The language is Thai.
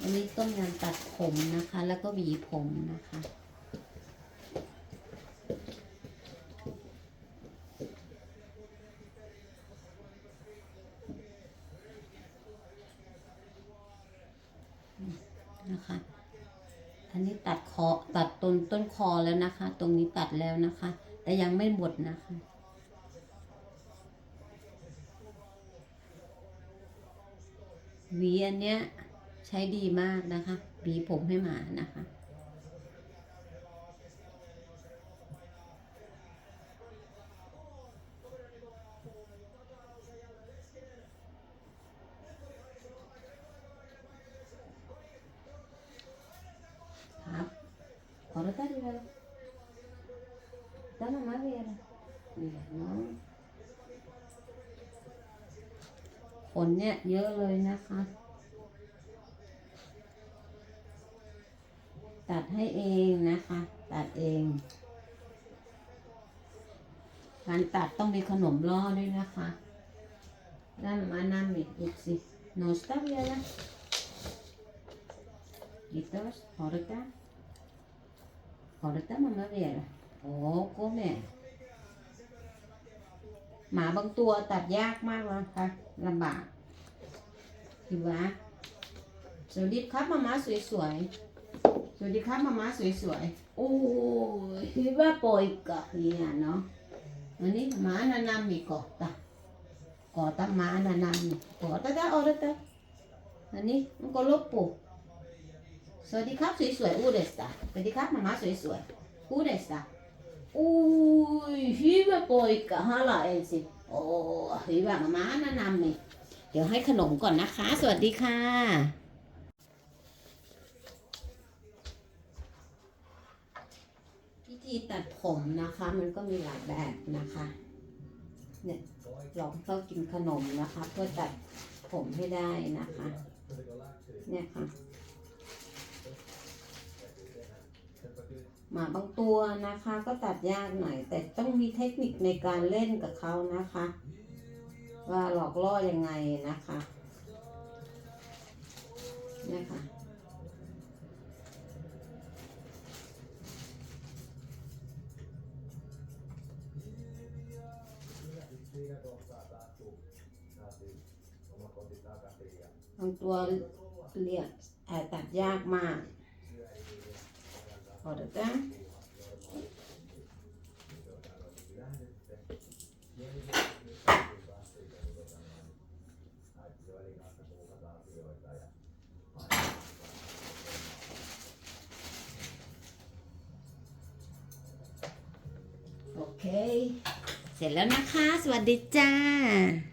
อันนี้ต้มยำตัดผมนะคะ แล้วก็หวีผมนะคะ นะคะ อันนี้ตัดคอตัดต้นต้นคอแล้วนะคะ ตรงนี้ตัดแล้วนะคะ แต่ยังไม่หมดนะคะหวีอันเนี้ย ใช้ดีมากนะคะหวีผมให้หมานะคะ ครับ Ahorita arriba. Está nomás, mira. Mira, ¿no? ขนเนี่ยเยอะเลยนะคะ ตัดให้เองนะคะ ตัดเอง การตัดต้องมีขนมล่อด้วยนะคะด้านมานามิอีกสิ no está bien la Litos, ahorita ahorita mamá viera โอ้โกแม่หมาบางตัวตัดยากมากนะคะลำบากคิดว่าสวัสดีครับมาม่าสวยๆ สวัสดีครับมาม่าสวยๆโอ้ยคิดว่าปล่อยกะเนี่ยเนาะ อันนี้หมานานามีกอตะกอตะหมานานามีกอตะตะออตะตะอันนี้มันก็ลบปุ๊สวัสดีครับสวยๆอู้เดสตาสวัสดีครับมาม่าสวยๆอู้เดสตาอุ้ยฮิบะปอยกะฮาลาเอ็นสิโอ้ฮิบะมาม่านานามีเดี๋ยวให้ขนมก่อนนะคะ สวัสดีค่ะ ธีตัดผมนะคะ มันก็มีหลายแบบนะคะ เนี่ยลองเข้ากินขนมนะคะ เพื่อตัดผมให้ได้นะคะ เนี่ยค่ะหมาบางตัวนะคะ ก็ตัดยากหน่อย แต่ต้องมีเทคนิคในการเล่นกับเขานะคะ ว่าหลอกล่อยังไงนะคะ บางตัวเรียกแอตัดยากมากพอเดี๋ยวจ้ะโอเค เสร็จแล้วนะคะ สวัสดีจ้า